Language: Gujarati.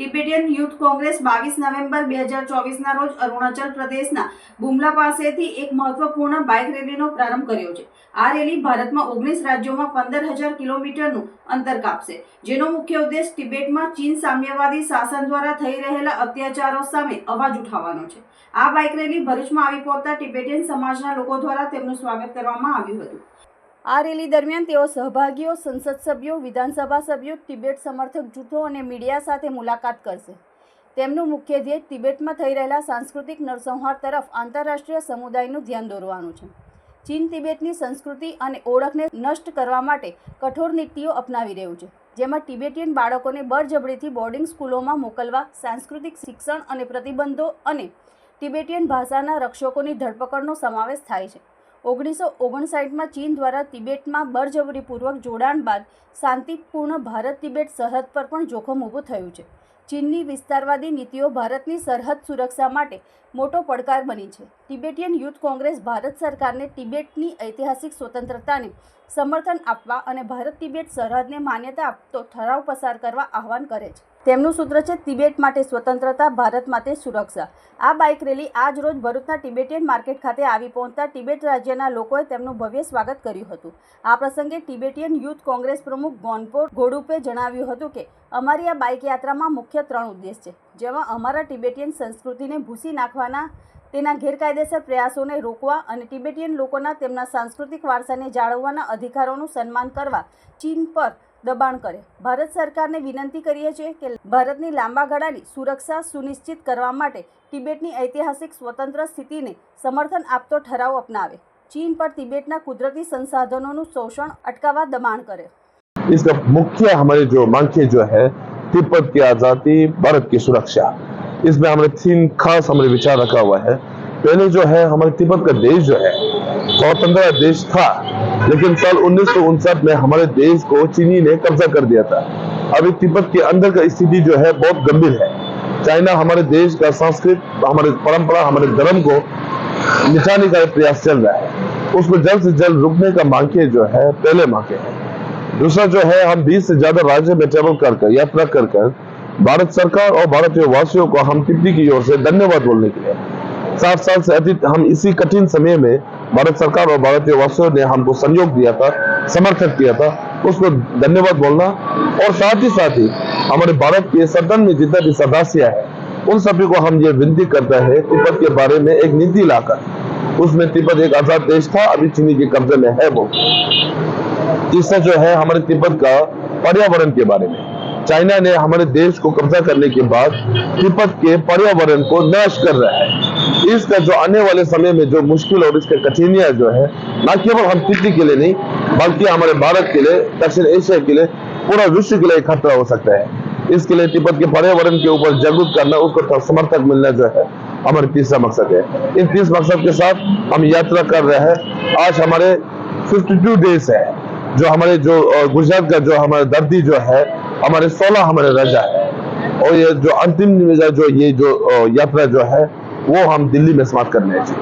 ટિબેટિયન યુથ કોંગ્રેસ બાવીસ નવેમ્બર બે હજાર ચોવીસના રોજ અરુણાચલ પ્રદેશના બુમલા પાસેથી એક મહત્વપૂર્ણ બાઇક રેલીનો પ્રારંભ કર્યો છે. આ રેલી ભારતમાં ઓગણીસ રાજ્યોમાં પંદર હજાર કિલોમીટરનું અંતર કાપશે, જેનો મુખ્ય ઉદ્દેશ તિબેટમાં ચીન સામ્યવાદી શાસન દ્વારા થઈ રહેલા અત્યાચારો સામે અવાજ ઉઠાવવાનો છે. આ બાઇક રેલી ભરૂચમાં આવી પહોંચતા ટિબેટિયન સમાજના લોકો દ્વારા તેમનું સ્વાગત કરવામાં આવ્યું હતું. આ રેલી દરમિયાન તેઓ સહભાગીઓ, સંસદ સભ્યો, વિધાનસભા સભ્યો, તિબેટ સમર્થક જૂથો અને મીડિયા સાથે મુલાકાત કરશે. તેમનું મુખ્ય ધ્યેય તિબેટમાં થઈ રહેલા સાંસ્કૃતિક નરસંહાર તરફ આંતરરાષ્ટ્રીય સમુદાયનું ધ્યાન દોરવાનું છે. ચીન તિબેટની સંસ્કૃતિ અને ઓળખને નષ્ટ કરવા માટે કઠોર નીતિઓ અપનાવી રહ્યું છે, જેમાં તિબેટીયન બાળકોને બળજબરીથી બોર્ડિંગ સ્કૂલોમાં મોકલવા, સાંસ્કૃતિક શિક્ષણ અને પ્રતિબંધો અને તિબેટીયન ભાષાના રક્ષકોની ધરપકડનો સમાવેશ થાય છે. ઓગણીસો ઓગણસાઠમાં ચીન દ્વારા તિબેટમાં બળજબરીપૂર્વક જોડાણ બાદ શાંતિપૂર્ણ ભારત તિબેટ સરહદ પર પણ જોખમ ઊભું થયું છે. ચીનની વિસ્તારવાદી નીતિઓ ભારતની સરહદ સુરક્ષા માટે મોટો પડકાર બની છે. તિબેટીયન યુથ કોંગ્રેસ ભારત સરકારને તિબેટની ઐતિહાસિક સ્વતંત્રતાને સમર્થન આપવા અને ભારત તિબેટ સરહદને માન્યતા આપતો ઠરાવ પસાર કરવા આહવાન કરે છે. તેમનું સૂત્ર છે, તિબેટ માટે સ્વતંત્રતા, ભારત માટે સુરક્ષા. આ બાઇક રેલી આજ રોજ ભરૂચના ટિબેટિયન માર્કેટ ખાતે આવી પહોંચતા તિબેટ રાજ્યના લોકોએ તેમનું ભવ્ય સ્વાગત કર્યું હતું. આ પ્રસંગે તિબેટિયન યુથ કોંગ્રેસ પ્રમુખ ગોનપોર ગોડુપે જણાવ્યું હતું કે, અમારી આ બાઇક યાત્રામાં મુખ્ય ત્રણ ઉદ્દેશ છે, જેમાં અમારા તિબેટિયન સંસ્કૃતિને ભૂસી નાખવાના, તેના ગેરકાયદેસર પ્રયાસોને રોકવા અને તિબેટિયન લોકોના તેમના સાંસ્કૃતિક વારસાને જાળવવાના અધિકારોનું સન્માન કરવા, ચીન પર દબાણ કરે ભારત સરકારને વિનંતી કરીએ છીએ કે ભારતની લાંબા ગાળાની સુરક્ષા સુનિશ્ચિત કરવા માટે તિબેટની ઐતિહાસિક સ્વતંત્ર સ્થિતિને સમર્થન આપતો ઠરાવ અપનાવે ચીન પર તિબેટના કુદરતી સંસાધનોનું શોષણ અટકાવવા દબાણ કરે इसका मुख्य हमारे जो मांगे जो है तिब्बत की आजादी भारत की सुरक्षा इसमें हमारे तीन खास हमारे विचार रखा हुआ है पहले जो है हमारे तिब्बत का देश जो है स्वतंत्र देश था, लेकिन साल उन्नीस सौ उनसठ में हमारे देश को चीनी ने कब्जा कर दिया था। अभी तिब्बत के अंदर का स्थिति जो है, बहुत गंभीर है। चाइना हमारे देश का संस्कृत, हमारे परंपरा, हमारे धर्म को मिटाने का प्रयास चल रहा है। उसको जल्द से जल्द रुकने का मांगे जो है, पहले मांगे है। दूसरा जो है, हम 20 से ज़्यादा राज्य में ट्रेवल कर कर यात्रा कर कर भारत सरकार और भारतीय वासियों को हम तिब्बती की ओर से धन्यवाद बोलने के लिए सात साल से अधिक हम इसी कठिन समय में भारत सरकार और भारतीय वासियों ने हमको सहयोग दिया था, समर्थन किया था, उसको धन्यवाद बोलना। और साथ ही साथ ही हमारे भारत के सदन में जितना भी सदस्य है, उन सभी को हम ये विनती करते हैं तिब्बत के बारे में एक नीति लाकर। उसमें तिब्बत एक आज़ाद देश था, अभी चीनी के कब्जे में है वो। तीसरा जो है हमारे तिब्बत का पर्यावरण के बारे में। चाइना ने हमारे देश को कब्जा करने के बाद तिब्बत के पर्यावरण को नष्ट कर रहा है। इसका जो आने वाले समय में जो मुश्किल और इसके कठिनाइयाँ जो है, न केवल हम तिब्बती के लिए नहीं, बल्कि हमारे भारत के लिए, दक्षिण एशिया के लिए, पूरा विश्व के लिए खतरा हो सकता है। इसके लिए तिब्बत के पर्यावरण के ऊपर जागरूक करना, उसको समर्थक मिलना जो है, हमारा तीसरा मकसद है। इन तीस मकसद के साथ हम यात्रा कर रहे हैं। आज हमारे 52 डेज़ है, जो हमारे जो गुजरात का जो हमारे दर्दी जो है, हमारे 16 हमारे रजा है। और ये जो अंतिम जो ये जो यात्रा जो है वो हम दिल्ली में समाप्त करने हैं जी